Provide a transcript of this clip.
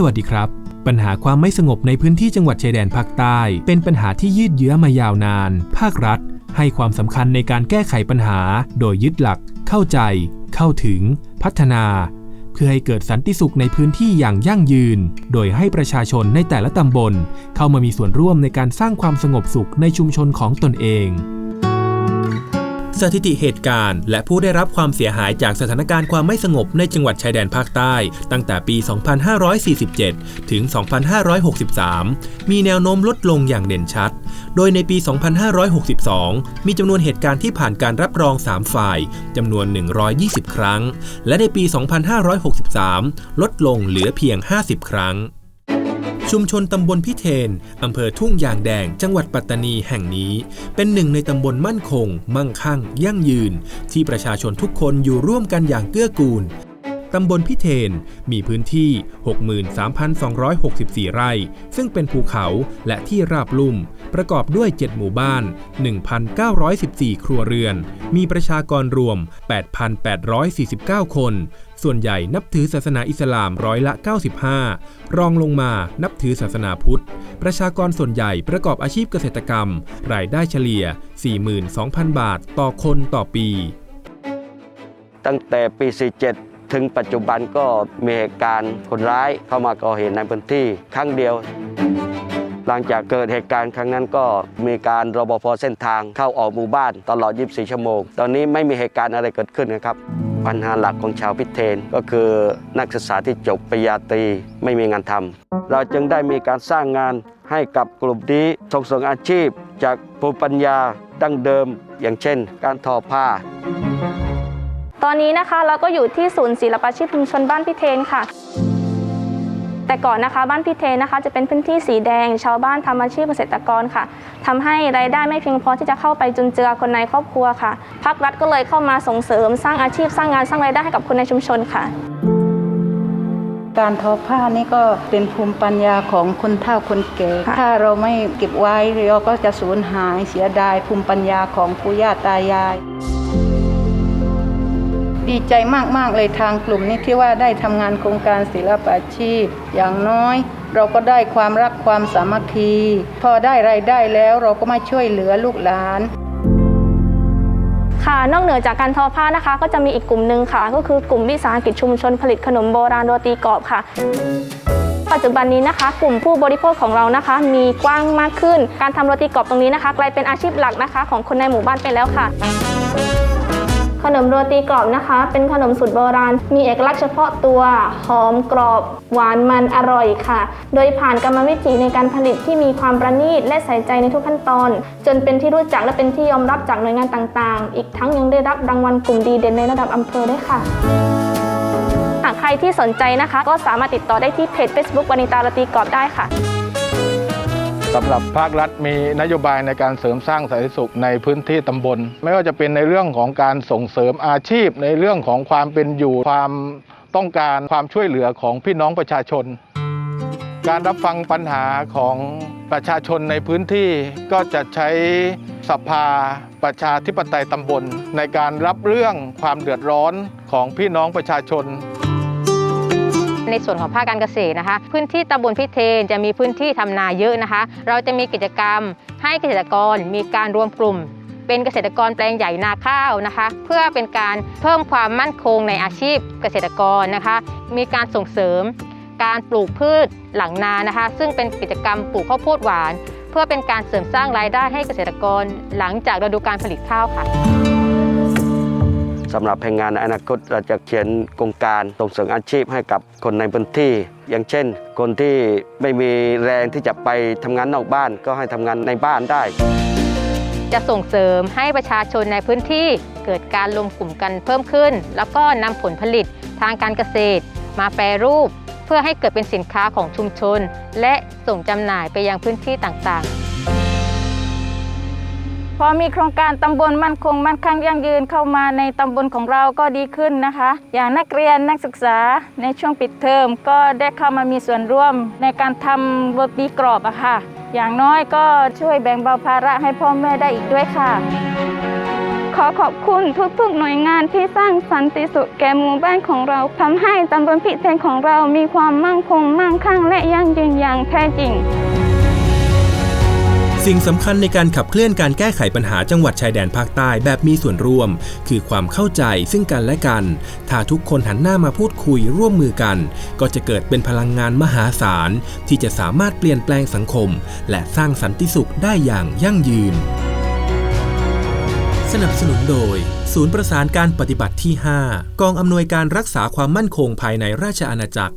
สวัสดีครับ ปัญหาความไม่สงบในพื้นที่จังหวัดชายแดนภาคใต้ เป็นปัญหาที่ยืดเยื้อมายาวนาน ภาครัฐ ให้ความสำคัญในการแก้ไขปัญหา โดยยึดหลัก เข้าใจ เข้าถึง พัฒนา เพื่อให้เกิดสันติสุขในพื้นที่อย่างยั่งยืน โดยให้ประชาชนในแต่ละตำบล เข้ามามีส่วนร่วมในการสร้างความสงบสุขในชุมชนของตนเอง สถิติเหตุการณ์ และผู้ได้รับความเสียหายจากสถานการณ์ความไม่สงบในจังหวัดชายแดนภาคใต้ ตั้งแต่ปี 2547 ถึง 2563 มีแนวโน้มลดลงอย่างเด่นชัด โดยในปี 2562 มีจำนวนเหตุการณ์ที่ผ่านการรับรอง 3 ฝ่ายจำนวน 120 ครั้ง และในปี 2563 ลดลงเหลือเพียง 50 ครั้ง ชุมชนตำบลพิเทน อำเภอทุ่งยางแดง จังหวัดปัตตานีแห่งนี้ เป็นหนึ่งในตำบลมั่นคง มั่งคั่ง ยั่งยืน ที่ประชาชนทุกคนอยู่ร่วมกันอย่างเกื้อกูลตำบลพิเทน มีพื้นที่ 63,264 ไร่ ซึ่งเป็นภูเขาและที่ราบลุ่ม ประกอบด้วย 7 หมู่บ้าน 1,914 ครัวเรือน มีประชากรรวม 8,849 คน ส่วนใหญ่นับถือศาสนาอิสลามร้อยละ 95 รองลงมานับถือศาสนาพุทธ ประชากรส่วนใหญ่ประกอบอาชีพเกษตรกรรม รายได้เฉลี่ย 42,000 บาทต่อคนต่อปี ตั้งแต่ปี 47ถึงปัจจุบันก็มีเหตุการณ์คนร้ายเข้ามาก่อเหตุในพื้นที่ครั้งเดียว หลังจากเกิดเหตุการณ์ครั้งนั้นก็มีการรบพเส้นทางเข้าออกหมู่บ้านตลอด 24 ชั่วโมง ตอนนี้ไม่มีเหตุการณ์อะไรเกิดขึ้นนะครับปัญหาหลักของชาวพิเทนก็คือนักศึกษาที่จบปริญญาตรีไม่มีงานทำเราจึงได้มีการสร้างงานให้กับกลุ่มนี้ส่งเสริมอาชีพ จากภูมิปัญญาดั้งเดิม อย่างเช่น การทอผ้า ตอนนี้นะคะเราก็อยู่ที่ศูนย์ศิลปาชีพชุมชนบ้านพิเทนค่ะ แต่ก่อนนะคะบ้านพิเทนนะคะจะเป็นพื้นที่สีแดง ชาวบ้านทำอาชีพเกษตรกรค่ะทำให้รายได้ไม่เพียงพอที่จะเข้าไปจุนเจือคนในครอบครัวค่ะภาครัฐก็เลยเข้ามาส่งเสริมสร้างอาชีพสร้างงานสร้างรายได้ให้กับคนในชุมชนค่ะ การทอผ้านี่ก็เป็นภูมิปัญญาของคนเฒ่าคนแก่ค่ะถ้าเราไม่เก็บไว้เราก็จะสูญหายเสียดายภูมิปัญญาของปู่ย่าตายาย ดีใจมาก ๆ เลยทางกลุ่มนี้ที่ว่าได้ทำงานโครงการศิลปาชีพ อย่างน้อย เราก็ได้ความรักความสามัคคี พอได้รายได้แล้วเราก็มาช่วยเหลือลูกหลานค่ะนอกเหนือจากการทอผ้านะคะ ก็จะมีอีกกลุ่มหนึ่งค่ะ ก็คือกลุ่มวิสาหกิจชุมชนผลิตขนมโบราณโรตีกรอบค่ะ ปัจจุบันนี้นะคะ กลุ่มผู้บริโภคของเรานะคะ มีกว้างมากขึ้น การทำโรตีกรอบตรงนี้นะคะ กลายเป็นอาชีพหลักนะคะ ของคนในหมู่บ้านไปแล้วค่ะ ขนมโรตีกรอบนะคะ เป็นขนมสูตรโบราณ มีเอกลักษณ์เฉพาะตัว หอมกรอบ หวานมันอร่อยค่ะ โดยผ่านกรรมวิธีในการผลิตที่มีความประณีตและใส่ใจในทุกขั้นตอน จนเป็นที่รู้จักและเป็นที่ยอมรับจากหน่วยงานต่างๆ อีกทั้งยังได้รับรางวัลกลุ่มดีเด่นในระดับอำเภอด้วยค่ะหากใครที่สนใจนะคะ ก็สามารถติดต่อได้ที่เพจ Facebook วานิตาโรตีกรอบได้ค่ะ สำหรับภาครัฐมีนโยบายในการเสริมสร้างสันติสุขในพื้นที่ตำบล ไม่ว่าจะเป็นในเรื่องของการส่งเสริมอาชีพ ในเรื่องของความเป็นอยู่ความต้องการความช่วยเหลือของพี่น้องประชาชน การรับฟังปัญหาของประชาชนในพื้นที่ก็จะใช้สภาประชาธิปไตยตำบล ในการรับเรื่องความเดือดร้อนของพี่น้องประชาชน ในส่วนของภาคการเกษตรนะคะ พื้นที่ตำบลพิเทนจะมีพื้นที่ทำนาเยอะนะคะ เราจะมีกิจกรรมให้เกษตรกรมีการรวมกลุ่มเป็นเกษตรกรแปลงใหญ่นาข้าวนะคะ เพื่อเป็นการเพิ่มความมั่นคงในอาชีพเกษตรกรนะคะ มีการส่งเสริม การปลูกพืชหลังนานะคะ ซึ่งเป็นกิจกรรมปลูกข้าวโพดหวาน เพื่อเป็นการเสริมสร้างรายได้ให้เกษตรกรหลังจากฤดูการผลิตข้าวค่ะ สำหรับแผนงานในอนาคตเราจะเขียนโครงการส่งเสริมอาชีพให้กับคนในพื้นที่ อย่างเช่น คนที่ไม่มีแรงที่จะไปทำงานนอกบ้านก็ให้ทำงานในบ้านได้ จะส่งเสริมให้ประชาชนในพื้นที่เกิดการรวมกลุ่มกันเพิ่มขึ้น แล้วก็นำผลผลิตทางการเกษตร มาแปรรูป เพื่อให้เกิดเป็นสินค้าของชุมชน และส่งจำหน่ายไปยังพื้นที่ต่างๆ พอมีโครงการตำบลมั่นคงมั่นคงยั่งยืนเข้ามาในตำบลของเราก็ดีขึ้นนะคะ อย่างนักเรียนนักศึกษาในช่วงปิดเทอมก็ได้เข้ามามีส่วนร่วมในการทำโรตีกรอบอะค่ะ อย่างน้อยก็ช่วยแบ่งเบาภาระให้พ่อแม่ได้อีกด้วยค่ะ ขอขอบคุณทุกๆ หน่วยงานที่สร้างสันติสุขแก่หมู่บ้านของเราทำให้ตำบลพิเทนของเรามีความมั่งคงมั่งคั่งและยั่งยืนอย่างแท้จริง สิ่งสำคัญในการขับเคลื่อนการแก้ไขปัญหาจังหวัดชายแดนภาคใต้แบบมีส่วนร่วม คือความเข้าใจซึ่งกันและกัน ถ้าทุกคนหันหน้ามาพูดคุยร่วมมือกัน ก็จะเกิดเป็นพลังงานมหาศาล ที่จะสามารถเปลี่ยนแปลงสังคม และสร้างสันติสุขได้อย่างยั่งยืน สนับสนุนโดย ศูนย์ประสานการปฏิบัติที่ 5 กองอำนวยการรักษาความมั่นคงภายในราชอาณาจักร